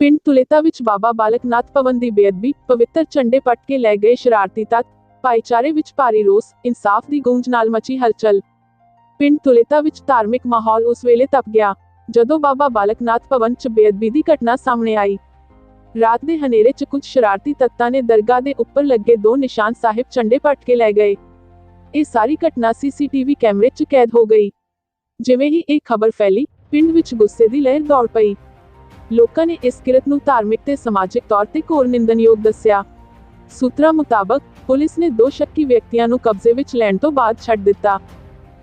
ਪਿੰਡ ਤੁਲੇਤਾ ਵਿੱਚ ਬਾਬਾ ਬਾਲਕ ਨਾਥ ਭਵਨ ਦੀ ਬੇਅਦਬੀ, ਪਵਿੱਤਰ ਝੰਡੇ ਪੱਟ ਕੇ ਲੈ ਗਏ ਸ਼ਰਾਰਤੀ ਤੱਤ, ਭਾਈਚਾਰੇ ਵਿੱਚ ਭਾਰੀ ਰੋਸ, ਇਨਸਾਫ ਦੀ ਗੂੰਜ ਨਾਲ ਮਚੀ ਹਲਚਲ। ਪਿੰਡ ਤੁਲੇਤਾ ਵਿੱਚ ਧਾਰਮਿਕ ਮਾਹੌਲ ਉਸ ਵੇਲੇ ਤਪ ਗਿਆ, ਜਦੋਂ ਬਾਬਾ ਬਾਲਕ ਨਾਥ ਭਵਨ 'ਚ ਬੇਅਦਬੀ ਦੀ ਘਟਨਾ ਸਾਹਮਣੇ ਆਈ। ਰਾਤ ਦੇ ਹਨੇਰੇ 'ਚ ਕੁਝ ਸ਼ਰਾਰਤੀ ਤੱਤਾਂ ਨੇ ਦਰਗਾਹ ਦੇ ਉੱਪਰ ਲੱਗੇ ਦੋ ਨਿਸ਼ਾਨ ਸਾਹਿਬ ਝੰਡੇ ਪੱਟ ਕੇ ਲੈ ਗਏ। ਇਹ ਸਾਰੀ ਘਟਨਾ ਸੀਸੀਟੀਵੀ ਕੈਮਰੇ 'ਚ ਕੈਦ ਹੋ ਗਈ। ਜਿਵੇਂ ਹੀ ਇਹ ਖਬਰ ਫੈਲੀ, ਪਿੰਡ ਵਿੱਚ ਗੁੱਸੇ ਦੀ ਲਹਿਰ ਦੌੜ ਪਈ। ਲੋਕਾਂ ਨੇ ਇਸ ਕਿਰਤ ਨੂੰ ਧਾਰਮਿਕ ਤੇ ਸਮਾਜਿਕ ਤੌਰ ਤੇ ਘੋਰ ਨਿੰਦਨਯੋਗ ਦੱਸਿਆ। ਸੂਤਰਾਂ ਮੁਤਾਬਕ, ਪੁਲਿਸ ਨੇ ਦੋ ਸ਼ੱਕੀ ਵਿਅਕਤੀਆਂ ਨੂੰ ਕਬਜ਼ੇ ਵਿੱਚ ਲੈਣ ਤੋਂ ਬਾਅਦ ਛੱਡ ਦਿੱਤਾ,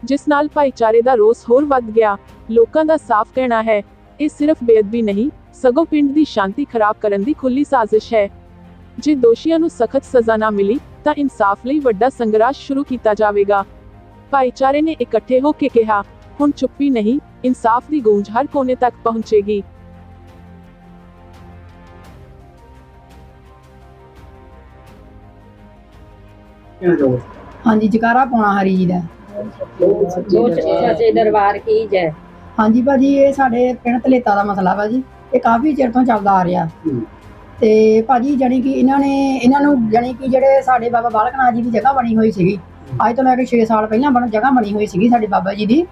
ਜਿਸ ਨਾਲ ਭਾਈਚਾਰੇ ਦਾ ਰੋਸ ਹੋਰ ਵੱਧ ਗਿਆ। ਲੋਕਾਂ ਦਾ ਸਾਫ਼ ਕਹਿਣਾ ਹੈ, ਇਹ ਸਿਰਫ ਬੇਅਦਬੀ ਨਹੀਂ, ਸਗੋਂ ਪਿੰਡ ਦੀ ਸ਼ਾਂਤੀ ਖਰਾਬ ਕਰਨ ਦੀ ਖੁੱਲੀ ਸਾਜ਼ਿਸ਼ ਹੈ। ਜੇ ਦੋਸ਼ੀਆਂ ਨੂੰ ਸਖਤ ਸਜ਼ਾ ਨਾ ਮਿਲੀ, ਤਾਂ ਇਨਸਾਫ ਲਈ ਵੱਡਾ ਸੰਘਰਸ਼ ਸ਼ੁਰੂ ਕੀਤਾ ਜਾਵੇਗਾ। ਭਾਈਚਾਰੇ ਨੇ ਇਕੱਠੇ ਹੋ ਕੇ ਕਿਹਾ, ਹੁਣ ਚੁੱਪੀ ਨਹੀਂ, ਇਨਸਾਫ ਦੀ ਗੂੰਜ ਹਰ ਕੋਨੇ ਤੱਕ ਪਹੁੰਚੇਗੀ। ਕਹਿਣਾ ਹਾਂਜੀ ਜਕਾਰਾ ਪਾਉਣਾ ਹਰੀ ਜੀ ਦਾ। ਜੋ ਸੱਚੇ ਦਰਬਾਰ ਕੀ ਜੈ ਹਾਂਜੀ ਭਾਜੀ ਇਹ ਸਾਡੇ ਪਿੰਡ ਧਲੇਤਾ ਦਾ ਮਸਲਾ ਵਾ ਜੀ ਇਹ ਕਾਫੀ ਚਿਰ ਤੋਂ ਚੱਲਦਾ ਆ ਰਿਹਾ। ਹੂੰ। ਤੇ ਭਾਜੀ ਜਾਣੀ ਕਿ ਇਹਨਾਂ ਨੇ ਇਹਨਾਂ ਨੂੰ ਜਾਣੀ ਕਿ ਜਿਹੜੇ ਸਾਡੇ ਬਾਬਾ ਬਾਲਕ ਨਾਥ ਜੀ ਦੀ ਜਗ੍ਹਾ ਬਣੀ ਹੋਈ ਸੀਗੀ। ਅੱਜ ਤੋਂ ਲੈ ਕੇ 6 ਸਾਲ ਪਹਿਲਾਂ ਬਣ ਜਗ੍ਹਾ ਬਣੀ ਹੋਈ ਸੀਗੀ ਸਾਡੇ ਬਾਬਾ ਜੀ ਦੀ।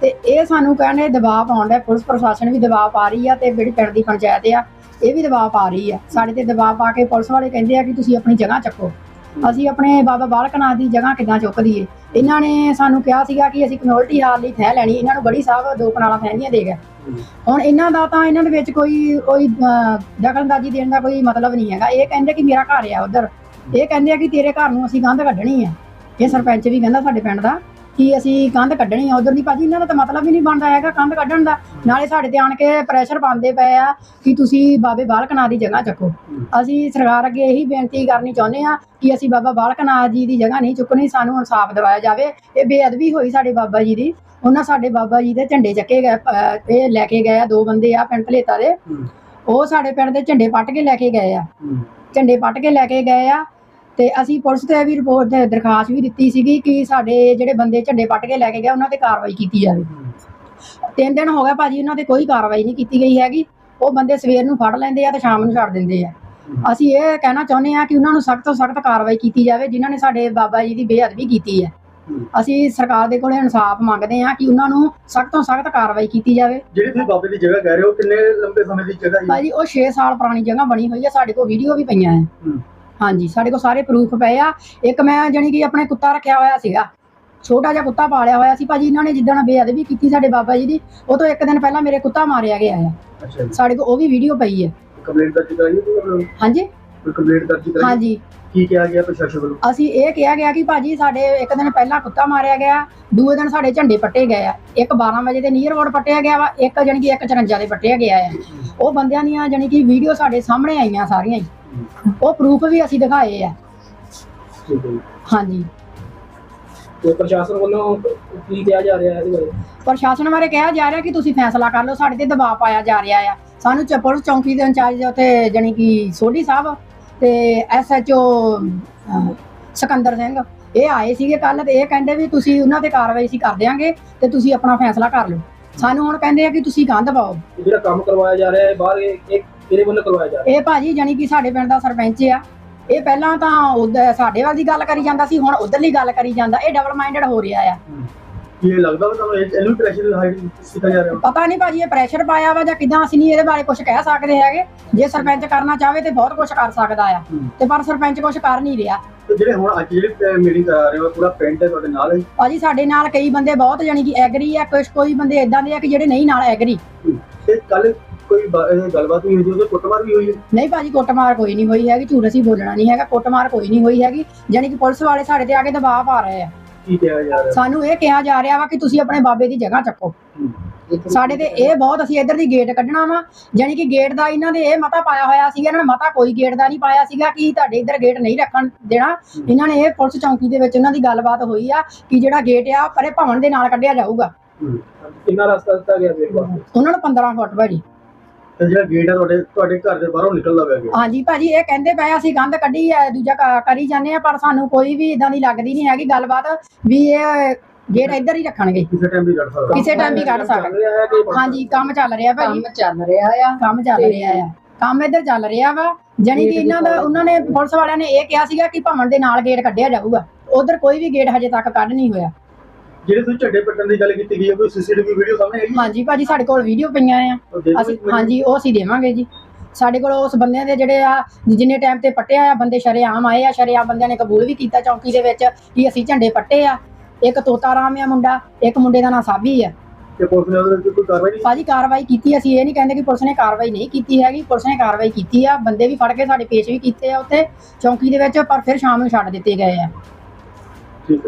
ਤੇ ਇਹ ਸਾਨੂੰ ਕਹਿੰਦੇ ਦਬਾਅ ਪਾਉਣ ਦਾ ਪੁਲਿਸ ਪ੍ਰਸ਼ਾਸਨ ਵੀ ਦਬਾਅ ਪਾ ਰਹੀ ਆ ਤੇ ਜਿਹੜੀ ਪਿੰਡ ਦੀ ਪੰਚਾਇਤ ਆ ਇਹ ਵੀ ਦਬਾਅ ਪਾ ਰਹੀ ਆ। ਸਾਡੇ ਤੇ ਦਬਾਅ ਪਾ ਕੇ ਪੁਲਿਸ ਵਾਲੇ ਕਹਿੰਦੇ ਆ ਕਿ ਤੁਸੀਂ ਆਪਣੀ ਜਗ੍ਹਾ ਚੱਕੋ। ਅਸੀਂ ਆਪਣੇ ਬਾਬਾ ਬਾਲਕ ਨਾਥ ਦੀ ਜਗ੍ਹਾ ਕਿੱਦਾਂ ਚੁੱਕ ਦਈਏ ਇਹਨਾਂ ਨੇ ਸਾਨੂੰ ਕਿਹਾ ਸੀਗਾ ਕਿ ਅਸੀਂ ਕਮਿਊਨਿਟੀ ਹਾਲ ਲਈ ਥੈ ਲੈਣੀ ਇਹਨਾਂ ਨੂੰ ਬੜੀ ਸਾਹਿਬ ਦੋ ਕਨਾਲਾਂ ਥੈਂਦੀਆਂ ਦੇ ਗਏ। ਹੁਣ ਇਹਨਾਂ ਦਾ ਤਾਂ ਇਹਨਾਂ ਦੇ ਵਿੱਚ ਕੋਈ ਕੋਈ ਦਖਲਅੰਦਾਜ਼ੀ ਦੇਣ ਦਾ ਕੋਈ ਮਤਲਬ ਨਹੀਂ ਹੈਗਾ। ਇਹ ਕਹਿੰਦੇ ਕਿ ਮੇਰਾ ਘਰ ਆ ਉਧਰ। ਇਹ ਕਹਿੰਦੇ ਆ ਕਿ ਤੇਰੇ ਘਰ ਨੂੰ ਅਸੀਂ ਕੰਧ ਕੱਢਣੀ ਆ। ਇਹ ਸਰਪੰਚ ਵੀ ਕਹਿੰਦਾ ਸਾਡੇ ਪਿੰਡ ਦਾ। ਕਿ ਅਸੀਂ ਕੰਧ ਕੱਢਣੀ ਆ ਉਧਰ ਦੀ। ਭਾਜੀ ਇਹਨਾਂ ਦਾ ਤਾਂ ਮਤਲਬ ਹੀ ਨਹੀਂ ਬਣਦਾ ਹੈਗਾ ਕੰਧ ਕੱਢਣ ਦਾ। ਨਾਲੇ ਸਾਡੇ ਤੇ ਆਣ ਕੇ ਪ੍ਰੈਸ਼ਰ ਪਾਉਂਦੇ ਪਏ ਆ ਕਿ ਤੁਸੀਂ ਬਾਬੇ ਬਾਲਕ ਨਾਥ ਦੀ ਜਗ੍ਹਾ ਚੱਕੋ। ਅਸੀਂ ਸਰਕਾਰ ਅੱਗੇ ਇਹੀ ਬੇਨਤੀ ਕਰਨੀ ਚਾਹੁੰਦੇ ਆ ਕਿ ਅਸੀਂ ਬਾਬਾ ਬਾਲਕ ਨਾਥ ਜੀ ਦੀ ਜਗ੍ਹਾ ਨਹੀਂ ਚੁੱਕਣੀ ਸਾਨੂੰ ਇਨਸਾਫ ਦਿਵਾਇਆ ਜਾਵੇ। ਇਹ ਬੇਅਦਬੀ ਹੋਈ ਸਾਡੇ ਬਾਬਾ ਜੀ ਦੀ। ਉਹਨਾਂ ਸਾਡੇ ਬਾਬਾ ਜੀ ਦੇ ਝੰਡੇ ਚੱਕੇ ਗਏ ਇਹ ਲੈ ਕੇ ਗਏ ਆ ਦੋ ਬੰਦੇ ਆ ਪਿੰਡ ਧਲੇਤਾ ਦੇ। ਉਹ ਸਾਡੇ ਪਿੰਡ ਦੇ ਝੰਡੇ ਪੱਟ ਕੇ ਲੈ ਕੇ ਗਏ ਆ। ਝੰਡੇ ਪੱਟ ਕੇ ਲੈ ਕੇ ਗਏ ਆ। ਤੇ ਅਸੀਂ ਪੁਲਿਸ ਤੇ ਵੀ ਰਿਪੋਰਟ ਤੇ ਦਰਖਾਸਤ ਵੀ ਦਿੱਤੀ ਸੀਗੀ ਕਿ ਸਾਡੇ ਜਿਹੜੇ ਬੰਦੇ ਝੰਡੇ ਪੱਟ ਕੇ ਲੈ ਕੇ ਗਏ ਉਹਨਾਂ ਤੇ ਕਾਰਵਾਈ ਕੀਤੀ ਜਾਵੇ। ਤਿੰਨ ਦਿਨ ਹੋ ਗਏ ਭਾਜੀ ਉਹਨਾਂ ਤੇ ਕੋਈ ਕਾਰਵਾਈ ਨਹੀਂ ਕੀਤੀ ਗਈ ਹੈਗੀ। ਉਹ ਬੰਦੇ ਸਵੇਰ ਨੂੰ ਫੜ ਲੈਂਦੇ ਆ ਤੇ ਸ਼ਾਮ ਨੂੰ ਛੱਡ ਦਿੰਦੇ ਆ। ਅਸੀਂ ਇਹ ਕਹਿਣਾ ਚਾਹੁੰਦੇ ਆ ਕਿ ਉਹਨਾਂ ਨੂੰ ਸਖਤ ਤੋਂ ਸਖਤ ਕਾਰਵਾਈ ਕੀਤੀ ਜਾਵੇ ਜਿਨ੍ਹਾਂ ਨੇ ਸਾਡੇ ਬਾਬਾ ਜੀ ਦੀ ਬੇਅਦਬੀ ਕੀਤੀ ਹੈ। ਅਸੀਂ ਸਰਕਾਰ ਦੇ ਕੋਲੇ ਇਨਸਾਫ ਮੰਗਦੇ ਆ ਕਿ ਉਹਨਾਂ ਨੂੰ ਸਖਤ ਤੋਂ ਸਖਤ ਕਾਰਵਾਈ ਕੀਤੀ ਜਾਵੇ। ਜਿਹੜੀ ਤੁਸੀਂ ਬਾਬੇ ਦੀ ਜਗ੍ਹਾ ਕਹਿ ਰਹੇ ਹੋ ਕਿੰਨੇ ਲੰਬੇ ਸਮੇਂ ਦੀ ਜਗ੍ਹਾ ਹੈ? ਭਾਜੀ ਉਹ 6 ਸਾਲ ਪੁਰਾਣੀ ਜਗ੍ਹਾ ਬਣੀ ਹੋਈ ਹੈ ਸਾਡੇ ਕੋਲ ਵੀਡੀਓ ਵੀ ਪਈਆਂ ਹੂੰ। ਹਾਂਜੀ ਸਾਡੇ ਕੋਲ ਸਾਰੇ ਪ੍ਰੂਫ ਪਏ ਆ। ਇੱਕ ਮੈਂ ਜਾਣੀ ਕਿ ਆਪਣੇ ਕੁੱਤਾ ਰੱਖਿਆ ਹੋਇਆ ਸੀਗਾ। ਛੋਟਾ ਜਿਹਾ ਕੁੱਤਾ ਪਾਲਿਆ ਹੋਇਆ ਸੀ। ਭਾਜੀ ਇਹਨਾਂ ਨੇ ਜਿੱਦਣ ਬੇਅਦਬੀ ਕੀਤੀ ਸਾਡੇ ਬਾਬਾ ਜੀ ਦੀ ਉਹ ਤੋਂ ਇੱਕ ਦਿਨ ਪਹਿਲਾਂ ਮੇਰੇ ਕੁੱਤਾ ਮਾਰਿਆ ਗਿਆ ਅੱਛਾ ਜੀ। ਸਾਡੇ ਕੋਲ ਉਹ ਵੀ ਵੀਡੀਓ ਪਈ ਹੈ ਕੰਪਲੇਂਟ ਦਰਜ ਕਰਾਈ ਹੈ ਕੋਈ ਹਾਂਜੀ। ਕੰਪਲੇਂਟ ਦਰਜ ਕਰਾਈ ਹਾਂਜੀ। ਕੀ ਕਿਹਾ ਗਿਆ ਪ੍ਰਸ਼ਾਸਨ ਵੱਲੋਂ? ਅਸੀਂ ਇਹ ਕਿਹਾ ਗਿਆ ਕਿ ਭਾਜੀ ਸਾਡੇ ਇੱਕ ਦਿਨ ਪਹਿਲਾਂ ਕੁੱਤਾ ਮਾਰਿਆ ਗਿਆ ਦੂਏ ਦਿਨ ਸਾਡੇ ਝੰਡੇ ਪੱਟੇ ਗਏ ਆ। ਇੱਕ 12 ਵਜੇ ਦੇ ਨੀਅਰ ਰੋਡ ਪੱਟਿਆ ਗਿਆ ਵਾ ਇੱਕ ਜਾਣੀ ਕਿ ਇੱਕ 54 ਦੇ ਪੱਟਿਆ ਗਿਆ ਆ। ਉਹ ਬੰਦਿਆਂ ਦੀਆਂ ਜਾਣੀ ਕਿ ਵੀਡੀਓ ਸਾਡੇ ਸਾਹਮਣੇ ਆਈਆਂ ਸਾਰੀਆਂ ਹੀ। ਉਹ ਪ੍ਰੂਫ ਵੀ ਅਸੀਂ ਦਿਖਾਏ ਆ। ਠੀਕ ਹੈ ਜੀ। ਹਾਂਜੀ। ਤੇ ਪ੍ਰਸ਼ਾਸਨ ਵੱਲੋਂ ਕੀ ਕਿਹਾ ਜਾ ਰਿਹਾ ਹੈ ਇਹਦੇ ਬਾਰੇ? ਪ੍ਰਸ਼ਾਸਨ ਬਾਰੇ ਕਿਹਾ ਜਾ ਰਿਹਾ ਕਿ ਤੁਸੀਂ ਫੈਸਲਾ ਕਰ ਲਓ ਸਾਡੇ ਤੇ ਦਬਾਅ ਪਾਇਆ ਜਾ ਰਿਹਾ ਆ। ਸਾਨੂੰ ਚੱਪੜ ਚੌਂਕੀ ਦੇ ਇੰਚਾਰਜ ਉੱਥੇ ਜਾਣੀ ਕਿ ਸੋਢੀ ਸਾਹਿਬ ਤੇ ਐਸਐਚਓ ਸਿਕੰਦਰ ਸਿੰਘ ਇਹ ਆਏ ਸੀਗੇ ਕੱਲ ਤੇ ਇਹ ਕਹਿੰਦੇ ਵੀ ਤੁਸੀਂ ਉਹਨਾਂ ਤੇ ਕਾਰਵਾਈ ਅਸੀਂ ਕਰ ਦਿਆਂਗੇ ਤੇ ਤੁਸੀਂ ਆਪਣਾ ਫੈਸਲਾ ਕਰ ਲਓ। ਸਾਨੂੰ ਹੁਣ ਕਹਿੰਦੇ ਆ ਕਿ ਤੁਸੀਂ ਕੰਧ ਪਾਓ। ਜਿਹੜਾ ਕੰਮ ਕਰਵਾਇਆ ਜਾ ਰਿਹਾ ਹੈ ਬਾਹਰ ਇਹ ਕਿਹਦੇ ਵੱਲੋਂ ਕਰਵਾਇਆ ਜਾ ਰਿਹਾ। ਇਹ ਭਾਜੀ ਜਾਣੀ ਕਿ ਸਾਡੇ ਪਿੰਡ ਦਾ ਸਰਪੰਚ ਆ। ਇਹ ਪਹਿਲਾਂ ਤਾਂ ਉਧਰ ਸਾਡੇ ਵੱਲ ਦੀ ਗੱਲ ਕਰੀ ਜਾਂਦਾ ਸੀ ਹੁਣ ਉਧਰਲੀ ਗੱਲ ਕਰੀ ਜਾਂਦਾ। ਇਹ ਡਬਲ ਮਾਈਂਡਡ ਹੋ ਰਿਹਾ ਆ। ਇਹ ਲੱਗਦਾ ਵਾ ਤੁਹਾਨੂੰ ਇਹ- ਇਹਨੂੰ ਪ੍ਰੈਸ਼ਰ ਹਾਈਡ ਕੀਤਾ ਜਾ ਰਿਹਾ। ਪਤਾ ਨਹੀਂ ਭਾਜੀ ਇਹ ਪ੍ਰੈਸ਼ਰ ਪਾਇਆ ਵਾ ਜਾਂ ਕਿਦਾਂ ਅਸੀਂ ਨਹੀਂ ਇਹਦੇ ਬਾਰੇ ਕੁਝ ਕਹਿ ਸਕਦੇ ਹੈਗੇ। ਜੇ ਸਰਪੰਚ ਕਰਨਾ ਚਾਹਵੇ ਤੇ ਬਹੁਤ ਕੁਝ ਕਰ ਸਕਦਾ ਆ। ਹੂੰ। ਤੇ ਪਰ ਸਰਪੰਚ ਕੁਝ ਕਰ ਨਹੀਂ ਰਿਹਾ। ਤੇ ਜਿਹੜੇ ਹੁਣ ਅੱਜ ਜਿਹੜੀ ਮੀਟਿੰਗ ਕਰਾ ਰਹੇ ਹੋ ਪੂਰਾ ਪਿੰਡ ਹੈ ਤੁਹਾਡੇ ਨਾਲ। ਹੈ ਭਾਜੀ ਸਾਡੇ ਨਾਲ ਕਈ ਬੰਦੇ ਬਹੁਤ ਜਾਣੀ ਕਿ ਐਗਰੀ ਆ ਕੁਝ ਕੋਈ ਬੰਦੇ ਇਦਾਂ ਦੇ ਆ ਕਿ ਜਿਹੜੇ ਨਹੀਂ ਨਾਲ ਐਗਰੀ ਤੇ ਕੱਲ ਕੋਈ ਬ- ਇਹ ਗੱਲਬਾਤ ਹੋਈ ਸੀ ਉਹਦੇ ਕੁੱਟਮਾਰ ਵੀ ਹੋਈ ਹੈ? ਨਹੀਂ ਭਾਜੀ ਕੁੱਟਮਾਰ ਕੋਈ ਨਹੀਂ ਹੋਈ ਹੈਗੀ ਝੂਠ ਅਸੀਂ ਬੋਲਣਾ ਨਹੀਂ ਹੈਗਾ ਕੁੱਟਮਾਰ ਕੋਈ ਨਹੀਂ ਹੋਈ ਹੈਗੀ। ਜਾਣੀ ਕਿ ਪੁਲਿਸ ਵਾਲੇ ਸਾਡੇ ਤੇ ਆ ਕੇ ਦਬਾਅ ਪਾ ਰਹੇ ਆ। ਕੀ ਕਿਹਾ ਜਾ ਰਿਹਾ? ਸਾਨੂੰ ਇਹ ਕਿਹਾ ਜਾ ਰਿਹਾ ਵਾ ਕਿ ਤੁਸੀਂ ਆਪਣੇ ਬਾਬੇ ਦੀ ਜਗ੍ਹਾ ਚੱਕੋ। ਸਾਡੇ ਤੇ ਇਹ ਬਹੁਤ ਅਸੀਂ ਇੱਧਰ ਦੀ ਗੇਟ ਕੱਢਣਾ ਵਾ ਜਾਣੀ ਕਿ ਗੇਟ ਦਾ ਇਹਨਾਂ ਦੇ ਇਹ ਮਤਾ ਪਾਇਆ ਹੋਇਆ ਸੀਗਾ ਇਹਨਾਂ ਨੇ ਮਤਾ ਕੋਈ ਗੇਟ ਦਾ ਨਹੀਂ ਪਾਇਆ ਸੀਗਾ ਕਿ ਤੁਹਾਡੇ ਇੱਧਰ ਗੇਟ ਨਹੀਂ ਰੱਖਣ ਦੇਣਾ। ਇਹਨਾਂ ਨੇ ਇਹ ਪੁਲਿਸ ਚੌਂਕੀ ਦੇ ਵਿੱਚ ਉਹਨਾਂ ਦੀ ਗੱਲਬਾਤ ਹੋਈ ਆ ਕਿ ਜਿਹੜਾ ਗੇਟ ਆ ਪਰੇ ਭਵਨ ਦੇ ਨਾਲ ਕੱਢਿਆ ਜਾਊਗਾ। ਕਿੰਨਾ ਰਸਤਾ ਦਿੱਤਾ ਗਿਆ ਉਹਨਾਂ ਨੂੰ 15 ਫੁੱਟ ਭਾਜੀ। ਤੇ ਜਿਹੜਾ ਗੇਟ ਹੈ ਤੁਹਾਡੇ ਤੁਹਾਡੇ ਘਰ ਦੇ ਬਾਹਰੋਂ ਨਿਕਲਦਾ ਪਿਆ ਗਿਆ ਹਾਂਜੀ ਭਾਜੀ ਇਹ ਕਹਿੰਦੇ ਪਏ ਅਸੀਂ ਗੰਦ ਕੱਢੀ ਆ ਦੂਜਾ ਕ- ਕਰੀ ਜਾਂਦੇ ਆ ਪਰ ਸਾਨੂੰ ਕੋਈ ਵੀ ਇਦਾਂ ਦੀ ਲੱਗਦੀ ਨਹੀਂ ਹੈਗੀ ਗੱਲਬਾਤ ਵੀ ਇਹ ਗੇਟ ਇੱਧਰ ਹੀ ਰੱਖਣਗੇ। ਕਿਸੇ ਟਾਈਮ ਵੀ ਕੱਢ ਸਕਦਾ। ਕਿਸੇ ਟਾਈਮ ਵੀ ਕੱਢ ਚੱਲ ਸਕਦੇ ਰਿਹਾ ਹੈ ਕਿ ਹਾਂਜੀ ਕੰਮ ਚੱਲ ਰਿਹਾ ਭਾਜੀ। ਕੰਮ ਚੱਲ ਰਿਹਾ ਆ। ਕੰਮ ਚੱਲ ਰਿਹਾ ਆ। ਕੰਮ ਇੱਧਰ ਚੱਲ ਰਿਹਾ ਵਾ ਜਾਣੀ ਕਿ ਇਹਨਾਂ ਦਾ ਉਹਨਾਂ ਨੇ ਪੁਲਿਸ ਵਾਲਿਆਂ ਨੇ ਇਹ ਕਿਹਾ ਸੀਗਾ ਕਿ ਭਵਨ ਦੇ ਨਾਲ ਗੇਟ ਕੱਢਿਆ ਜਾਊਗਾ। ਉਧਰ ਕੋਈ ਵੀ ਗੇਟ ਹਜੇ ਤੱਕ ਕੱਢ ਨਹੀਂ ਹੋਇਆ। ਜਿਹੜੇ ਤੁਸੀਂ ਝੰਡੇ ਪੱਟਣ ਦੀ ਗੱਲ ਕੀਤੀ ਗਈ ਹੈ ਕੋਈ ਸੀਸੀਟੀਵੀ ਵੀਡੀਓ ਸਾਹਮਣੇ ਹੈਗੀ ਹਾਂਜੀ ਭਾਜੀ ਸਾਡੇ ਕੋਲ ਵੀਡੀਓ ਪਈਆਂ ਆ। ਉਹ ਦੇ ਦਿਓ ਅਸੀਂ ਇੱਕ। ਹਾਂਜੀ ਉਹ ਅਸੀਂ ਦੇਵਾਂਗੇ ਜੀ। ਸਾਡੇ ਕੋਲ ਉਸ ਬੰਦਿਆਂ ਦੇ ਜਿਹੜੇ ਆ ਜਿੰਨੇ ਟਾਈਮ ਤੇ ਪੱਟਿਆ ਆ ਬੰਦੇ ਸ਼ਰੇਆਮ ਆਏ ਆ ਸ਼ਰੇਆਮ ਬੰਦਿਆਂ ਨੇ ਕਬੂਲ ਵੀ ਕੀਤਾ ਚੌਂਕੀ ਦੇ ਵਿੱਚ ਕਿ ਅਸੀਂ ਝੰਡੇ ਪੱਟੇ ਆ। ਇੱਕ ਤੋਤਾ ਰਾਮ ਆ ਮੁੰਡਾ ਇੱਕ ਮੁੰਡੇ ਦਾ ਨਾਂ ਸਾਬੀ ਆ। ਤੇ ਪੁਲਿਸ ਨੇ ਉਹਦੇ ਕੋਈ ਕਾਰਵਾਈ ਨਹੀਂ ਭਾਜੀ ਕਾਰਵਾਈ ਕੀਤੀ ਅਸੀਂ ਇਹ ਨਹੀਂ ਕਹਿੰਦੇ ਕਿ ਪੁਲਿਸ ਨੇ ਕਾਰਵਾਈ ਨਹੀਂ ਕੀਤੀ ਹੈਗੀ। ਪੁਲਿਸ ਨੇ ਕਾਰਵਾਈ ਕੀਤੀ ਆ। ਬੰਦੇ ਵੀ ਫੜ ਕੇ ਸਾਡੇ ਪੇਸ਼ ਵੀ ਕੀਤੇ ਆ ਉੱਥੇ ਚੌਂਕੀ ਦੇ ਵਿੱਚ ਪਰ ਫਿਰ ਸ਼ਾਮ ਨੂੰ ਛੱਡ ਦਿੱਤੇ ਗਏ ਆ।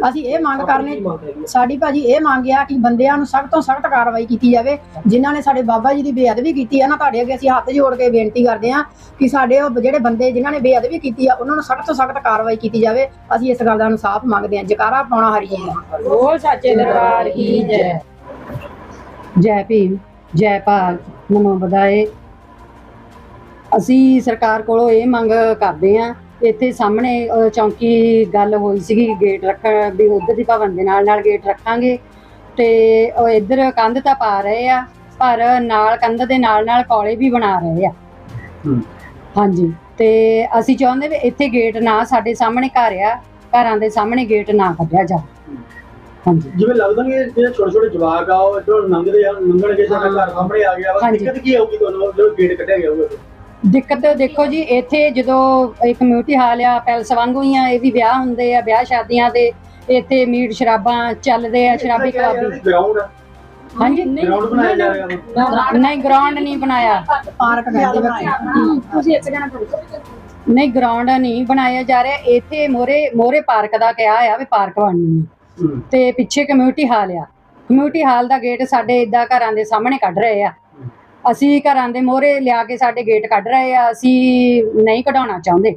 ਅਸੀਂ ਇਹ ਮੰਗ ਕਰਨੇ ਹੈ? ਸਾਡੀ ਭਾਜੀ ਇਹ ਮੰਗ ਆ ਕਿ ਬੰਦਿਆਂ ਨੂੰ ਸਖਤ ਤੋਂ ਸਖਤ ਕਾਰਵਾਈ ਕੀਤੀ ਜਾਵੇ। ਜਿਨ੍ਹਾਂ ਨੇ ਸਾਡੇ ਬਾਬਾ ਜੀ ਦੀ ਬੇਅਦਬੀ ਕੀਤੀ ਆ ਨਾ ਤੁਹਾਡੇ ਅੱਗੇ ਅਸੀਂ ਹੱਥ ਜੋੜ ਕੇ ਬੇਨਤੀ ਕਰਦੇ ਆ ਕਿ ਸਾਡੇ ਉਹ ਜਿਹੜੇ ਬੰਦੇ ਜਿਨ੍ਹਾਂ ਨੇ ਬੇਅਦਬੀ ਕੀਤੀ ਆ ਉਹਨਾਂ ਨੂੰ ਸਖਤ ਤੋਂ ਸਖਤ ਕਾਰਵਾਈ ਕੀਤੀ ਜਾਵੇ। ਅਸੀਂ ਇਸ ਗੱਲ ਦਾ ਇਨਸਾਫ ਮੰਗਦੇ ਆ। ਜਕਾਰਾ ਪਾਉਣਾ ਹਰੀ ਜੀ। ਦਾ ਬੋਲ ਸੱਚੇ ਦਰਬਾਰ ਕੀ ਜੈ? ਜੈ ਭੀਮ ਜੈ ਭਾਰਤ ਨਮੋ ਬਦਾਏ। ਅਸੀਂ ਸਰਕਾਰ ਕੋਲੋਂ ਇਹ ਮੰਗ ਕਰਦੇ ਆਂ ਇੱਥੇ ਸਾਹਮਣੇ ਚੌਂਕੀ ਗੱਲ ਹੋਈ ਸੀਗੀ ਗੇਟ ਰੱਖਣ ਵੀ ਉਧਰ ਦੀ ਭਵਨ ਦੇ ਨਾਲ ਨਾਲ ਗੇਟ ਰੱਖਾਂਗੇ। ਤੇ ਉਹ ਇੱਧਰ ਕੰਧ ਤਾਂ ਪਾ ਰਹੇ ਆ ਪਰ ਨਾਲ ਕੰਧ ਦੇ ਨਾਲ ਨਾਲ ਕੌਲੇ ਵੀ ਬਣਾ ਰਹੇ ਆ। ਹੂੰ। ਹਾਂਜੀ ਤੇ ਅਸੀਂ ਚਾਹੁੰਦੇ ਵੀ ਇੱਥੇ ਗੇਟ ਨਾ ਸਾਡੇ ਸਾਹਮਣੇ ਘਰ ਆ ਘਰਾਂ ਦੇ ਸਾਹਮਣੇ ਗੇਟ ਨਾ ਕੱਢਿਆ ਜਾ ਹਾਂਜੀ। ਜਿਵੇਂ ਲੱਗਦਾ ਕਿ ਜਿਹੜੇ ਛੋਟੇ ਛੋਟੇ ਜਵਾਕ ਆ ਉਹ ਇੱਧਰੋਂ ਲੰਘਦੇ ਆ ਲੰਘਣਗੇ ਸਾਡਾ ਘਰ ਸਾਹਮਣੇ ਆ ਗਿਆ ਵਾ ਹਾਂਜੀ। ਦਿੱਕਤ ਕੀ ਆਊਗੀ ਤੁਹਾਨੂੰ ਜਦੋਂ ਗੇਟ ਕੱਢਿਆ ਗਿਆ ਹੋਊਗਾ ਦਿੱਕਤ ਦੇਖੋ ਜੀ ਇੱਥੇ ਜਦੋਂ ਇਹ ਕਮਿਊਨਿਟੀ ਹਾਲ ਆ ਪੈਲਸ ਵਾਂਗੂ ਹੀ ਆ ਇਹ ਵੀ ਵਿਆਹ ਹੁੰਦੇ ਆ ਵਿਆਹ ਸ਼ਾਦੀਆਂ ਦੇ ਇੱਥੇ ਮੀਟ ਸ਼ਰਾਬਾਂ ਚੱਲਦੇ ਆ ਸ਼ਰਾਬੀ ਗਰਾਊਂਡ ਹਾਂਜੀ? ਗਰਾਊਂਡ ਬਣਾਇਆ ਜਾ ਰਿਹਾ ਵਾ। ਨਹੀਂ ਗਰਾਊਂਡ ਨਹੀਂ ਬਣਾਇਆ। ਪਾਰਕ ਕਰਦੇ ਬੱਚੇ ਤੁਸੀਂ ਇੱਕ ਜਣਾ ਕਰੋ ਨਹੀਂ ਗਰਾਊਂਡ ਨਹੀਂ ਬਣਾਇਆ ਜਾ ਰਿਹਾ। ਇੱਥੇ ਮੋਰੇ ਮੋਰੇ ਪਾਰਕ ਦਾ ਕਿਹਾ ਆ ਵੀ ਪਾਰਕ ਬਣਨੀ ਹੂੰ। ਤੇ ਪਿੱਛੇ ਕਮਿਊਨਿਟੀ ਹਾਲ ਆ। ਕਮਿਊਨਿਟੀ ਹਾਲ ਦਾ ਗੇਟ ਸਾਡੇ ਇਦਾਂ ਘਰਾਂ ਦੇ ਸਾਹਮਣੇ ਕੱਢ ਰਹੇ ਆ। ਅਸੀਂ ਘਰਾਂ ਦੇ ਮੋਹਰੇ ਲਿਆ ਕੇ ਸਾਡੇ ਗੇਟ ਕੱਢ ਰਹੇ ਆ ਅਸੀਂ ਨਹੀਂ ਕਢਾਉਣਾ ਚਾਹੁੰਦੇ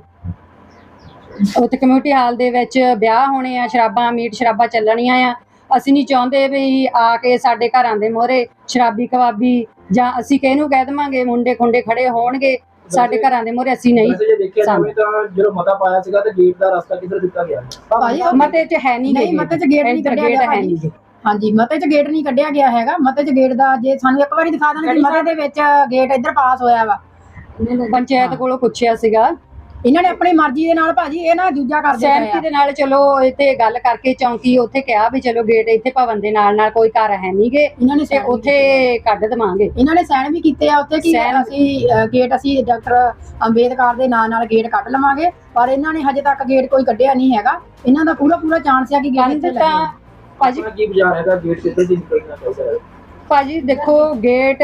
ਉੱਥੇ ਕਮਿਊਨਿਟੀ ਹਾਲ ਦੇ ਵਿੱਚ ਵਿਆਹ ਹੋਣੇ ਆ ਸ਼ਰਾਬਾਂ ਮੀਟ ਸ਼ਰਾਬਾਂ ਚੱਲਣੀਆਂ ਆ ਅਸੀਂ ਨਹੀਂ ਚਾਹੁੰਦੇ ਵੀ ਆ ਕੇ ਸਾਡੇ ਘਰਾਂ ਦੇ ਮੋਹਰੇ ਸ਼ਰਾਬੀ ਕਬਾਬੀ ਜਾਂ ਅਸੀਂ ਕਿਹਨੂੰ ਕਹਿ ਦੇਵਾਂਗੇ ਮੁੰਡੇ ਖੁੰਡੇ ਖੜੇ ਹੋਣਗੇ ਸਾਡੇ ਘਰਾਂ ਦੇ ਮੋਹਰੇ ਅਸੀਂ ਨਹੀਂ ਵੈਸੇ ਜੇ ਦੇਖਿਆ ਸਾਨੂੰ। ਜਾਵੇ ਤਾਂ ਜਦੋਂ ਮਤਾ ਪਾਇਆ ਸੀਗਾ ਤੇ ਗੇਟ ਦਾ ਰਸਤਾ ਕਿੱਧਰ ਦਿੱਤਾ ਗਿਆ ਭਾਜੀ ਮਤੇ 'ਚ ਹੈ ਨਹੀਂ ਨਹੀਂ ਮਤੇ 'ਚ ਗੇਟ ਨਹੀਂ ਕੱਢਿਆ ਗਿਆ ਹੈ ਭਾਜੀ। ਹਾਂਜੀ ਮਤੇ 'ਚ ਗੇਟ ਨਹੀਂ ਕੱਢਿਆ ਗਿਆ ਹੈਗਾ। ਮਤੇ 'ਚ ਗੇਟ ਦਾ ਜੇ ਸਾਨੂੰ ਇੱਕ ਵਾਰੀ ਦਿਖਾ ਦੇਣ ਕਿ ਮਤੇ ਦੇ ਵਿੱਚ ਗੇਟ ਇੱਧਰ ਪਾਸ ਹੋਇਆ ਵਾ। ਪੰਚਾਇਤ ਕੋਲੋਂ ਪੁੱਛਿਆ ਸੀਗਾ। ਇਹਨਾਂ ਨੇ ਆਪਣੀ ਮਰਜ਼ੀ ਦੇ ਨਾਲ ਭਾਜੀ ਇਹ ਨਾ ਦੂਜਾ ਕਰਦੇ ਪਏ ਸਹਿਮਤੀ ਆ ਦੇ ਨਾਲ ਚਲੋ ਇੱਥੇ ਗੱਲ ਕਰਕੇ ਚੌਂਕੀ ਉੱਥੇ ਕਿਹਾ ਵੀ ਚਲੋ ਗੇਟ ਇੱਥੇ ਭਵਨ ਦੇ ਨਾਲ ਨਾਲ ਕੋਈ ਘਰ ਹੈ ਨਹੀਂਗੇ ਇਹਨਾਂ ਨੇ ਤੇ ਉੱਥੇ ਕੱਢ ਦਵਾਂਗੇ। ਇਹਨਾਂ ਨੇ ਸਾਈਨ ਵੀ ਕੀਤੇ ਆ ਉੱਥੇ ਕਿ ਅਸੀਂ ਗੇਟ ਅਸੀਂ ਡਾਕਟਰ ਅੰਬੇਦਕਰ ਦੇ ਨਾਲ ਨਾਲ ਗੇਟ ਕੱਢ ਲਵਾਂਗੇ ਪਰ ਇਹਨਾਂ ਨੇ ਹਜੇ ਤੱਕ ਗੇਟ ਕੋਈ ਕੱਢਿਆ ਨਹੀਂ ਹੈਗਾ। ਇਹਨਾਂ ਦਾ ਪੂਰਾ ਪੂਰਾ ਚਾਂਸ ਹੈ ਕਿ ਗੇਟ ਇੱਥੇ ਲੱਗੇ ਭਾਜੀ ਕੀ ਵਿਚਾਰ ਹੈਗਾ? ਗੇਟ ਕਿੱਧਰ ਦੀ ਨਿਕਲਣਾ ਚਾਹੀਦਾ ਹੈ ਭਾਜੀ ਦੇਖੋ ਗੇਟ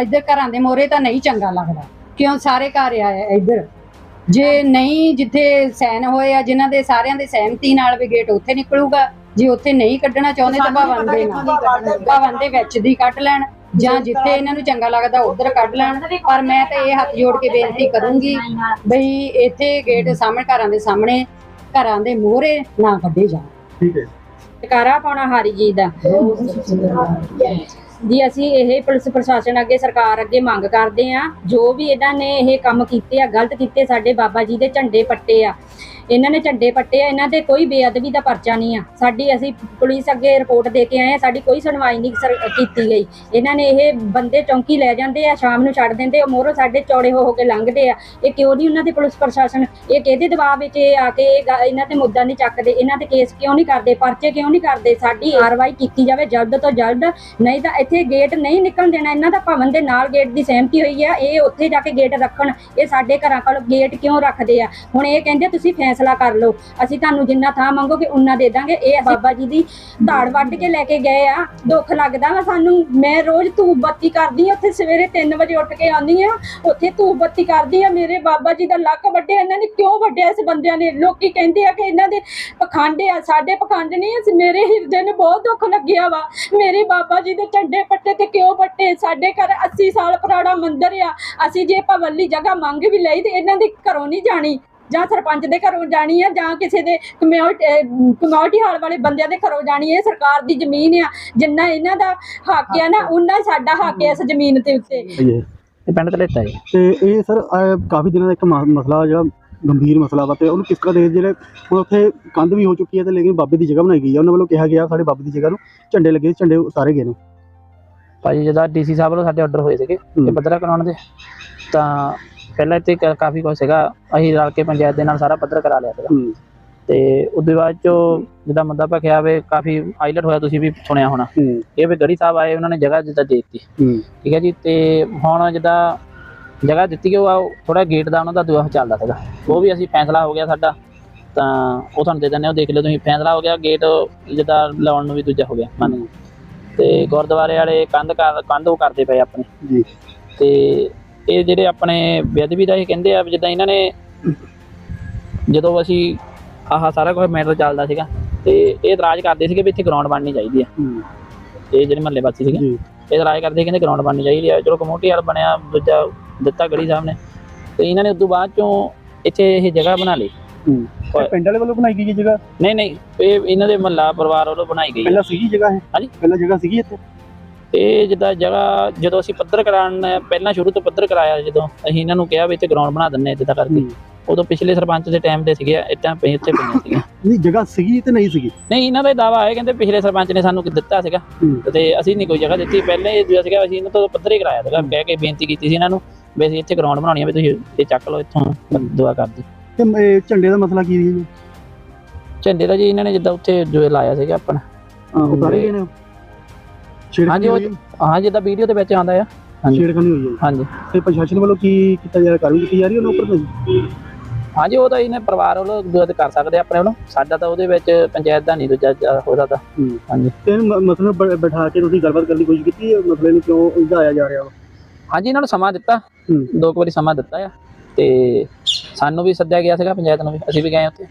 ਇੱਧਰ ਘਰਾਂ ਦੇ ਮੋਹਰੇ ਤਾਂ ਨਹੀਂ ਚੰਗਾ ਲੱਗਦਾ। ਕਿਉਂ? ਸਾਰੇ ਘਰ ਆ ਇੱਧਰ। ਜੇ ਨਹੀਂ ਜਿੱਥੇ ਸੈਨ ਹੋਏ ਆ ਜਿਨ੍ਹਾਂ ਦੇ ਸਾਰਿਆਂ ਦੇ ਸਹਿਮਤੀ ਨਾਲ ਵੀ ਗੇਟ ਉੱਥੇ ਨਿਕਲੂਗਾ ਜੇ ਉੱਥੇ ਨਹੀਂ ਕੱਢਣਾ ਚਾਹੁੰਦੇ ਤਾਂ ਭਵਨ ਦੇ ਕਿੱਥੋਂ ਨਾਲ। ਭਵਨ ਦੇ ਵਿੱਚ ਦੀ ਕੱਢ ਲੈਣ ਜਾਂ ਜਿੱਥੇ ਇਹਨਾਂ ਨੂੰ ਚੰਗਾ ਲੱਗਦਾ ਉਧਰ ਕੱਢ ਲੈਣ। ਪਰ ਮੈਂ ਤਾਂ ਇਹ ਹੱਥ ਜੋੜ ਕੇ ਬੇਨਤੀ ਕਰੂੰਗੀ ਬਈ ਇੱਥੇ ਗੇਟ ਸਾਹਮਣੇ ਘਰਾਂ ਦੇ ਸਾਹਮਣੇ ਘਰਾਂ ਦੇ ਮੋਹਰੇ ਨਾ ਕੱਢੇ ਜਾਣ। ਠੀਕ ਹੈ ਜਕਾਰਾ ਪਾਉਣਾ ਹਰੀ ਜੀ ਦਾ। ਜੀ ਅਸੀਂ ਇਹ ਪੁਲਿਸ ਪ੍ਰਸ਼ਾਸਨ ਅੱਗੇ, ਸਰਕਾਰ ਅੱਗੇ ਮੰਗ ਕਰਦੇ ਆ ਜੋ ਵੀ ਇਹਨਾਂ ਨੇ ਇਹ ਕੰਮ ਕੀਤੇ ਆ, ਗਲਤ ਕੀਤੇ ਸਾਡੇ ਬਾਬਾ ਜੀ ਦੇ ਝੰਡੇ ਪੱਟੇ ਆ। ਇਹਨਾਂ ਨੇ ਝੰਡੇ ਪੱਟੇ ਆ ਇਹਨਾਂ ਤੇ ਕੋਈ ਬੇਅਦਬੀ ਦਾ ਪਰਚਾ ਨਹੀਂ ਆ। ਸਾਡੀ ਅਸੀਂ ਪੁਲਿਸ ਅੱਗੇ ਰਿਪੋਰਟ ਦੇ ਕੇ ਆਏ ਆ ਸਾਡੀ ਕੋਈ ਸੁਣਵਾਈ ਨਹੀਂ ਸਰ- ਕੀਤੀ ਗਈ। ਇਹਨਾਂ ਨੇ ਇਹ ਬੰਦੇ ਚੌਂਕੀ ਲੈ ਜਾਂਦੇ ਆ ਸ਼ਾਮ ਨੂੰ ਛੱਡ ਦਿੰਦੇ ਆ ਮੋਹਰੋਂ ਸਾਡੇ ਚੌੜੇ ਹੋ ਹੋ ਕੇ ਲੰਘਦੇ ਆ। ਇਹ ਕਿਉਂ ਨਹੀਂ ਉਹਨਾਂ ਦੇ ਪੁਲਿਸ ਪ੍ਰਸ਼ਾਸਨ ਇਹ ਕਿਹਦੇ ਦਬਾਅ ਵਿੱਚ ਇਹ ਆ ਕੇ ਇਹ ਗ- ਇਹਨਾਂ ਤੇ ਮੁੱਦਾ ਨਹੀਂ ਚੱਕਦੇ ਇਹਨਾਂ ਤੇ ਕੇਸ ਕਿਉਂ ਨਹੀਂ ਕਰਦੇ ਪਰਚੇ ਕਿਉਂ ਨਹੀਂ ਕਰਦੇ? ਸਾਡੀ ਕਾਰਵਾਈ ਕੀਤੀ ਜਾਵੇ ਜਲਦ ਤੋਂ ਜਲਦ ਨਹੀਂ ਤਾਂ ਇੱਥੇ ਗੇਟ ਨਹੀਂ ਨਿਕਲਣ ਦੇਣਾ ਇਹਨਾਂ ਦਾ ਭਵਨ ਦੇ ਨਾਲ ਗੇਟ ਦੀ ਸਹਿਮਤੀ ਹੋਈ ਆ ਇਹ ਉੱਥੇ ਜਾ ਕੇ ਗੇਟ ਰੱਖਣ ਇਹ ਸਾਡੇ ਘਰਾਂ ਕੋਲ ਗੇਟ ਕਿਉਂ ਰੱਖਦੇ ਆ? ਹੁਣ ਇਹ ਕਹਿੰਦੇ ਤੁਸੀਂ ਫੈਸਲਾ ਕਰ ਲਓ। ਅਸੀਂ ਤੁਹਾਨੂੰ ਜਿੰਨਾ ਥਾਂ ਮੰਗੋਗੇ ਉਨਾ ਦੇ ਦਾਂਗੇ। ਇਹ ਬਾਬਾ ਜੀ ਦੀ ਧਾੜ ਵੱਢ ਕੇ ਲੈ ਕੇ ਗਏ ਆ। ਦੁੱਖ ਲੱਗਦਾ ਵਾ ਸਾਨੂੰ। ਮੈਂ ਰੋਜ਼ ਧੂਪ ਬੱਤੀ ਕਰਦੀ ਆ ਉੱਥੇ ਸਵੇਰੇ 3 ਵਜੇ ਉੱਠ ਕੇ ਆਉਂਦੀ ਆ। ਉੱਥੇ ਧੂਪ ਬੱਤੀ ਕਰਦੀ ਆ। ਮੇਰੇ ਬਾਬਾ ਜੀ ਦਾ ਲੱਕ ਵੱਢਿਆ ਇਹਨਾਂ ਨੇ ਕਿਉਂ ਵੱਢਿਆ ਇਸ ਬੰਦਿਆਂ ਨੇ? ਲੋਕੀ ਕਹਿੰਦੇ ਆ ਕਿ ਇਹਨਾਂ ਦੇ ਪਖੰਡ ਆ ਸਾਡੇ ਪਖੰਡ ਨਹੀਂ ਅਸੀਂ ਮੇਰੇ ਹਿਰਦੇ ਨੂੰ ਬਹੁਤ ਦੁੱਖ ਲੱਗਿਆ ਵਾ। ਮੇਰੇ ਬਾਬਾ ਜੀ ਦੇ ਝੰਡੇ ਪੱਟੇ ਤੇ ਕਿਉਂ ਪੱਟੇ? ਸਾਡੇ ਘਰ 80 ਸਾਲ ਪੁਰਾਣਾ ਮੰਦਿਰ ਆ। ਅਸੀਂ ਜੇ ਭਵਲੀ ਜਗ੍ਹਾ ਮੰਗ ਵੀ ਲਈ ਤੇ ਇਹਨਾਂ ਦੇ ਘਰੋਂ ਨਹੀਂ ਜਾਣੀ। ਜਾਂ ਸਰਪੰਚ ਦੇ ਘਰੋਂ ਜਾਣੀ ਆ ਜਾਂ ਕਿਸੇ ਦੇ ਕਮਿਊਨਿਟੀ ਹਾਲ ਵਾਲੇ ਬੰਦਿਆਂ ਦੇ ਘਰੋਂ ਜਾਣੀ ਹੈ ਇਹ ਸਰਕਾਰ ਦੀ ਜ਼ਮੀਨ ਆ ਜਿੰਨਾ ਇਹਨਾਂ ਦਾ ਹੱਕ ਆ ਨਾ ਉਹਨਾਂ ਹੀ ਸਾਡਾ ਹੱਕ ਹੈ ਇਸ ਜ਼ਮੀਨ ਦੇ ਉੱਤੇ। ਇਹ ਪਿੰਡ ਤਲੇਤਾ ਜੀ। ਤੇ ਇਹ ਸਰ ਕਾਫੀ ਦਿਨਾਂ ਦਾ ਇੱਕ ਮਸਲਾ ਜਿਹੜਾ ਗੰਭੀਰ ਮਸਲਾ ਵਾ ਤੇ ਉਹਨੂੰ ਕਿਸ ਤਰ੍ਹਾਂ ਦੇ ਜਿਹੜੇ ਹੁਣ ਉੱਥੇ ਕੰਧ ਵੀ ਹੋ ਚੁੱਕੀ ਹੈ ਤੇ ਲੇਕਿਨ ਬਾਬੇ ਦੀ ਜਗ੍ਹਾ ਬਣਾਈ ਗਈ ਹੈ ਉਹਨਾਂ ਵੱਲੋਂ ਕਿਹਾ ਗਿਆ ਸਾਡੇ ਬਾਬੇ ਦੀ ਜਗ੍ਹਾ ਨੂੰ ਝੰਡੇ ਲੱਗੇ ਝੰਡੇ ਉਤਾਰੇ ਗਏ ਨੇ। ਭਾਜੀ ਜਿਹਦਾ ਡੀਸੀ ਸਾਹਿਬ ਵੱਲੋਂ ਸਾਡੇ ਆਰਡਰ ਹੋਏ ਸੀਗੇ ਹੂੰ। ਇਹ ਪੱਧਰਾ ਕਰਾਉਣ ਦੇ ਤਾਂ ਪਹਿਲਾਂ ਕ- ਕਾਫੀ ਕੁਝ ਸੀਗਾ। ਅਸੀਂ ਰਲ ਕੇ ਪੰਚਾਇਤ ਦੇ ਨਾਲ ਸਾਰਾ ਪੱਧਰ ਕਰਾ ਲਿਆ ਸੀਗਾ। ਹੂੰ। ਤੇ ਉਹਦੇ ਬਾਅਦ ਚੋਂ ਜਿੱਦਾਂ ਮੁੱਦਾ ਭਖਿਆ ਵੇ ਕਾਫੀ ਆਈਲਟ ਹੋਇਆ ਤੁਸੀਂ ਵੀ ਸੁਣਿਆ ਹੋਣਾ। ਹੂੰ। ਇਹ ਵੀ ਗੜੀ ਸਾਹਿਬ ਆਏ ਉਹਨਾਂ ਨੇ ਜਗ੍ਹਾ ਜਿੱਦਾਂ ਦੇ ਦਿੱਤੀ। ਹੂੰ। ਠੀਕ ਹੈ ਜੀ ਤੇ ਹੁਣ ਜਿੱਦਾਂ ਜਗ੍ਹਾ ਦਿੱਤੀ ਗਈ ਉਹ ਥੋੜਾ ਗੇਟ ਦਾ ਉਹਨਾਂ ਦਾ ਦੁਆ ਚੱਲਦਾ ਸੀਗਾ। ਉਹ ਵੀ ਅਸੀਂ ਫੈਸਲਾ ਹੋ ਗਿਆ ਸਾਡਾ ਤਾਂ ਉਹ ਤੁਹਾਨੂੰ ਦੇ ਦਿੰਦੇ ਉਹ ਦੇਖ ਲਿਓ ਤੁਸੀਂ। ਫੈਸਲਾ ਹੋ ਗਿਆ ਗੇਟ ਜਿੱਦਾਂ ਲਾਉਣ ਨੂੰ ਵੀ ਦੂਜਾ ਹੋ ਗਿਆ ਮੰਨ ਲਓ। ਤੇ ਗੁਰਦੁਆਰੇ ਵਾਲੇ ਕੰਧ ਕਰ ਕੰਧ ਉਹ ਕਰਦੇ ਪਏ ਆਪਣੇ। ਜੀ। ਤੇ ਇਹ ਜਿਹੜੇ ਆਪਣੇ ਬੇਅਦਬੀ ਦਾ ਇਹ ਕਹਿੰਦੇ ਆ ਜਿੱਦਾਂ ਇਹਨਾਂ ਨੇ ਜਦੋਂ ਅਸੀਂ ਆਹ ਸਾਰਾ ਕੁਝ ਮੈਟਰ ਚੱਲਦਾ ਸੀਗਾ ਤੇ ਇਹ ਇਤਰਾਜ਼ ਕਰਦੇ ਸੀਗੇ ਵੀ ਇੱਥੇ ਗਰਾਊਂਡ ਬਣਨੀ ਚਾਹੀਦੀ ਆ। ਹੂੰ। ਇਹ ਜਿਹੜੇ ਮਹੱਲੇ ਵਾਸੀ ਸੀਗੇ। ਇਹ ਇਤਰਾਜ਼ ਕਰਦੇ ਕਹਿੰਦੇ ਗਰਾਊਂਡ ਬਣਨੀ ਚਾਹੀਦੀ ਆ। ਚਲੋ ਕਮੋਟੀ ਵਾਲ ਬਣਿਆ ਦੂਜਾ ਦਿੱਤਾ ਗੜੀ ਸਾਹਿਬ ਨੇ। ਤੇ ਇਹਨਾਂ ਨੇ ਉਦੋਂ ਬਾਅਦ ਚੋਂ ਇੱਥੇ ਇਹ ਜਗ੍ਹਾ ਬਣਾ ਲਈ। ਹੂੰ। ਪਿੰਡ ਵਾਲੇ ਵੱਲੋਂ ਬਣਾਈ ਗਈ ਜਗ੍ਹਾ? ਨਹੀਂ ਨਹੀਂ। ਇਹ ਇਹਨਾਂ ਦੇ ਮਹੱਲਾ ਪਰਿਵਾਰ ਵੱਲੋਂ ਬਣਾਈ ਗਈ ਹੈ ਪਹਿਲਾਂ ਸੀਗੀ ਜਗ੍ਹਾ ਇਹ? ਹਾਂਜੀ। ਪਹਿਲਾਂ ਜਗ੍ਹਾ ਸੀਗੀ ਇੱਥੇ? ਇਹ ਜਿੱਦਾਂ ਜਗ੍ਹਾ ਜਦੋਂ ਅਸੀਂ ਪੱਧਰ ਕਰਾਉਣ ਪਹਿਲਾਂ ਸ਼ੁਰੂ ਤੋਂ ਪੱਧਰ ਕਰਾਇਆ ਜਦੋਂ ਅਸੀਂ ਇਹਨਾਂ ਨੂੰ ਕਿਹਾ ਵੀ ਇੱਥੇ ਗਰਾਊਂਡ ਬਣਾ ਦਿੰਨੇ ਇੱਦਾਂ ਕਰਕੇ। ਹੂੰ। ਉਦੋਂ ਪਿਛਲੇ ਸਰਪੰਚ ਦੇ ਟਾਈਮ ਦੇ ਸੀਗੇ ਇੱਟਾਂ ਪਈ ਇੱਥੇ ਪਈਆਂ ਸੀਗੀਆਂ। ਨਹੀਂ ਜਗ੍ਹਾ ਸੀਗੀ ਤੇ ਨਹੀਂ ਸੀਗੀ? ਨਹੀਂ ਇਹਨਾਂ ਦਾ ਦਾਵਾ ਹੈ ਕਹਿੰਦੇ ਪਿਛਲੇ ਸਰਪੰਚ ਨੇ ਸਾਨੂੰ ਦਿੱਤਾ ਸੀਗਾ। ਹੂੰ। ਤੇ ਅਸੀਂ ਨਹੀਂ ਕੋਈ ਜਗ੍ਹਾ ਦਿੱਤੀ। ਪਹਿਲੇ ਇਹ ਜੋ ਸੀਗਾ ਅਸੀਂ ਇਹਨਾਂ ਤੋਂ ਪੱਧਰ ਹੀ ਕਰਾਇਆ ਸੀਗਾ। ਕਹਿ ਕੇ ਬੇਨਤੀ ਕੀਤੀ ਸੀ ਇਹਨਾਂ ਨੂੰ ਵੀ ਅਸੀਂ ਇੱਥੇ ਗਰਾਊਂਡ ਬਣਾਉਣੀ ਆ ਵੀ ਤੁਸੀਂ ਇਹ ਚੱਕ ਲਓ ਇੱਥੋਂ ਦੁਆ ਕਰ ਦਿਓ। ਤੇ ਝੰਡੇ ਦਾ ਮਸਲਾ ਕੀ ਹੈ ਜੀ? ਝੰਡੇ ਦਾ ਜੀ ਇਹਨਾਂ ਨੇ ਜਿੱਦਾਂ ਉੱਥੇ ਜੋ ਲਾਇਆ ਸੀਗਾ ਆਪਣਾ। ਉਹ ਕਰ ਗਏ ਨੇ ਹਾਂਜੀ, ਉਹ- ਹੈ? ਜਿੱਦਾਂ ਵੀਡੀਓ ਦੇ ਵਿੱਚ ਆਉਂਦਾ ਆ। ਹਾਂਜੀ। ਛੇੜਖਾਨੀ ਹੋਈ ਹੈ ਜੀ। ਹਾਂਜੀ। ਤੇ ਪ੍ਰਸ਼ਾਸਨ ਵੱਲੋਂ ਕੀ ਕੀਤਾ ਜਾ ਰਿਹਾ? ਕਾਰਵਾਈ ਕੀਤੀ ਜਾ ਰਹੀ ਹੈ ਉਹਨਾਂ ਉੱਪਰ ਤਾਂ ਹਾਂਜੀ ਉਹ ਤਾਂ ਇਹਨੇ ਪਰਿਵਾਰ ਵੱਲੋਂ ਕਰ ਸਕਦੇ ਆ ਆਪਣੇ ਵੱਲੋਂ। ਸਾਡਾ ਤਾਂ ਉਹਦੇ ਵਿੱਚ ਪੰਚਾਇਤ ਦਾ ਨਹੀਂ ਦੂਜਾ ਹੋ ਸਕਦਾ। ਹੂੰ। ਹਾਂਜੀ। ਤੇ ਇਹਨੂੰ ਮ- ਮਸਲੇ ਨੂੰ ਬ- ਬਿਠਾ ਕੇ ਤੁਸੀਂ ਗੱਲਬਾਤ ਕਰਨ ਦੀ ਕੋਸ਼ਿਸ਼ ਕੀਤੀ ਹੈ? ਮਸਲੇ ਨੂੰ ਕਿਉਂ ਉਲਝਾਇਆ ਜਾ ਰਿਹਾ ਵਾ? ਹਾਂਜੀ ਇਹਨਾਂ ਨੂੰ ਸਮਾਂ ਦਿੱਤਾ। ਹੂੰ। ਦੋ ਕੁ ਵਾਰੀ ਸਮਾਂ ਦਿੱਤਾ ਆ। ਤੇ ਸਾਨੂੰ ਵੀ ਸੱਦਿਆ ਗਿਆ ਸੀਗਾ ਪੰਚਾਇਤ ਨੂੰ ਵੀ। ਅਸੀਂ ਵੀ ਗਏ ਉੱਥੇ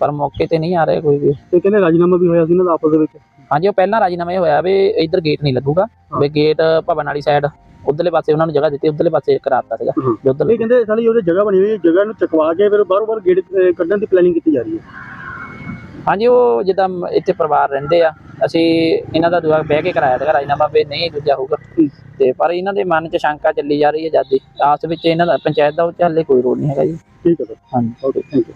ਪਰ ਮੌਕੇ ਤੇ ਨਹੀਂ ਆ ਰਹੇ ਕੋਈ ਵੀ। ਤੇ ਕਹਿੰਦੇ ਰਾਜੀਨਾਮਾ ਵੀ ਹੋਇਆ ਸੀ ਇਹਨਾਂ ਦਾ ਆਪਸ ਦੇ ਵਿੱਚ? ਹਾਂਜੀ ਉਹ ਪਹਿਲਾਂ ਰਾਜੀਨਾਮਾ ਇਹ ਹੋਇਆ ਵੀ ਇੱਧਰ ਗੇਟ ਨਹੀਂ ਲੱਗੂਗਾ ਵੀ ਗੇਟ ਭਵਨ ਵਾਲੀ ਸਾਈਡ ਉਧਰਲੇ ਪਾਸੇ ਉਹਨਾਂ ਨੂੰ ਜਗ੍ਹਾ ਦਿੱਤੀ ਉਧਰਲੇ ਪਾਸੇ ਕਰਾਤਾ ਸੀਗਾ ਹੂੰ। ਜੋ ਉਧਰ ਇਹ ਕਹਿੰਦੇ ਸਾਲੀ ਉਹਦੇ ਜਗ੍ਹਾ ਬਣੀ ਹੋਈ ਹੈ ਜਗ੍ਹਾ ਨੂੰ ਚਕਵਾ ਕੇ ਫਿਰ ਬਾਹਰੋਂ ਬਾਹਰ ਗੇਟ ਅਹ, ਕੱਢਣ ਦੀ ਪਲੈਨਿੰਗ ਕੀਤੀ ਜਾ ਰਹੀ ਹੈ। ਹਾਂਜੀ ਉਹ ਜਿੱਦਾਂ ਇੱਥੇ ਪਰਿਵਾਰ ਰਹਿੰਦੇ ਆ ਅਸੀਂ ਇਹਨਾਂ ਦਾ ਦੁਆ ਬਹਿ ਕੇ ਕਰਾਇਆ ਸੀਗਾ ਰਾਜੀਨਾਮਾ ਵੀ ਨਹੀਂ ਦੂਜਾ ਹੋਊਗਾ। ਤੇ ਪਰ ਇਹਨਾਂ ਦੇ ਮਨ 'ਚ ਸ਼ੰਕਾ ਚੱਲੀ ਜਾ ਰਹੀ ਹੈ ਜਦ ਦੀ। ਆਪਸ ਵਿੱਚ ਇਹਨਾਂ ਦਾ ਪੰਚਾਇਤ ਦਾ ਉਹ 'ਚ ਹਾਲੇ ਕੋਈ ਰੋਲ ਨਹੀਂ ਹੈਗਾ ਜੀ। ਠੀਕ ਹੈ ਸਰ। ਹਾਂਜੀ। Okay thank you